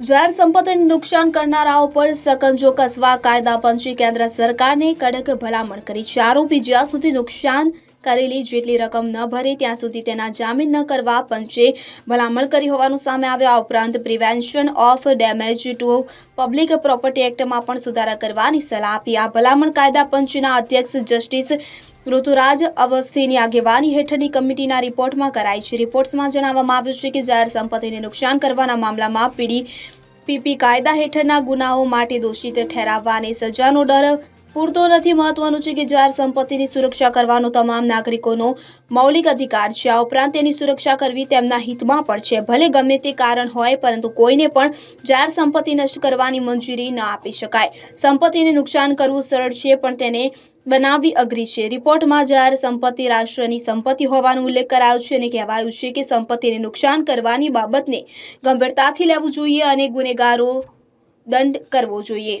જાહેર સંપત્તિને નુકસાન કરનારાઓ પર સકંજો કસવા કાયદા પંચે કેન્દ્ર સરકારને કડક ભલામણ કરી છે. આરોપી જ્યાં સુધી નુકસાન કરેલી જેટલી રકમ ન ભરે ત્યાં સુધી તેના જામીન ન કરવા પંચે ભલામણ કરી હોવાનું સામે આવ્યું. આ ઉપરાંત prevention of damage to public property એક્ટમાં પણ સુધારા કરવાની સલાહ આપી. આ ભલામણ કાયદા પંચના અધ્યક્ષ જસ્ટિસ ઋતુરાજ અવસ્થીની આગેવાની હેઠળની કમિટીના રિપોર્ટમાં કરાઈ છે. રિપોર્ટ્સમાં જણાવવામાં આવ્યું છે કે જાહેર સંપત્તિને નુકસાન કરવાના મામલામાં પીડી પીપી કાયદા હેઠળના ગુનાઓ માટે દોષિત ઠેરાવવા અને સજાનો ડર પૂરતો નથી મહત્વનું છે કે જાહેર સંપત્તિની સુરક્ષા કરવાનો તમામ નાગરિકોનો મૌલિક અધિકાર છે. આ ઉપરાંત તેની સુરક્ષા કરવી તેમના હિતમાં પણ છે. ભલે ગમે તે કારણ હોય, પરંતુ કોઈને પણ જાહેર સંપત્તિ નષ્ટ કરવાની મંજૂરી ન આપી શકાય. સંપત્તિને નુકસાન કરવું સરળ છે, પણ તેને બનાવવી અઘરી છે. રિપોર્ટમાં જાહેર સંપત્તિ રાષ્ટ્રની સંપત્તિ હોવાનો ઉલ્લેખ કરાયો છે અને કહેવાયું છે કે સંપત્તિને નુકસાન કરવાની બાબતને ગંભીરતાથી લેવું જોઈએ અને ગુનેગારો દંડ કરવો જોઈએ.